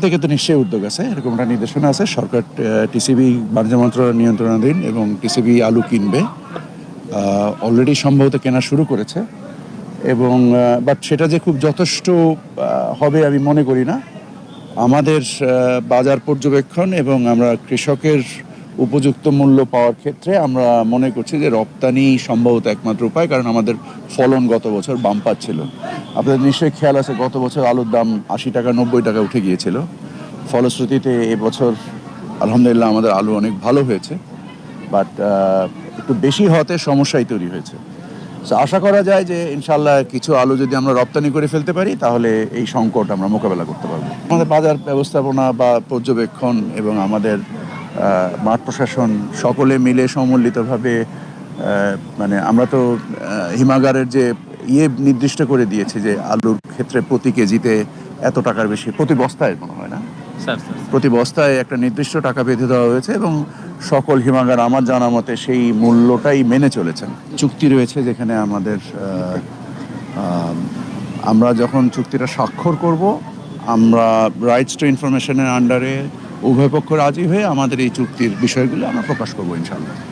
থেকে তো নিশ্চয়ই উদ্যোগ আছে, এরকম একটা নির্দেশনা আছে। সরকার টিসিবি বাণিজ্য মন্ত্রণালয় নিয়ন্ত্রণাধীন এবং টিসিবি আলু কিনবে। অলরেডি সম্ভবত কেনা শুরু করেছে এবং বাট সেটা যে খুব যথেষ্ট হবে আমি মনে করি না। আমাদের বাজার পর্যবেক্ষণ এবং আমরা কৃষকের উপযুক্ত মূল্য পাওয়ার ক্ষেত্রে আমরা মনে করছি যে রপ্তানি সম্ভবত একমাত্র উপায়, কারণ আমাদের ফলন গত বছর বাম্পার ছিল। আপনাদের নিশ্চয়ই খেয়াল আছে গত বছর আলুর দাম আশি টাকা নব্বই টাকা উঠে গিয়েছিল। ফলশ্রুতিতে এবছর আলহামদুলিল্লাহ আমাদের আলু অনেক ভালো হয়েছে বাট একটু বেশি হতে সমস্যাই তৈরি হয়েছে। So, আশা করা যায় যে ইনশাল্লাহ কিছু আলু যদি আমরা রপ্তানি করে ফেলতে পারি তাহলে এই সংকট আমরা মোকাবেলা করতে পারব। আমাদের বাজার ব্যবস্থাপনা বা পর্যবেক্ষণ এবং আমাদের মাঠ প্রশাসন সকলে মিলে সমন্বিতভাবে মানে আমরা তো হিমাগারের যে ইয়ে নির্দিষ্ট করে দিয়েছে যে আলুর ক্ষেত্রে প্রতি কেজিতে এত টাকার বেশি প্রতি বস্তায় মনে হয় না? প্রতি বস্তায় একটা নির্দিষ্ট টাকা বেঁধে দেওয়া হয়েছে এবং সকল হিমাগার আমার জানা মতে সেই মূল্যটাই মেনে চলেছেন। চুক্তি রয়েছে যেখানে আমাদের আমরা যখন চুক্তিটা স্বাক্ষর করব আমরা রাইটস টু ইনফরমেশনের আন্ডারে উভয় পক্ষ রাজি হয়ে আমাদের এই চুক্তির বিষয়গুলো আমরা প্রকাশ করব ইনশাল্লাহ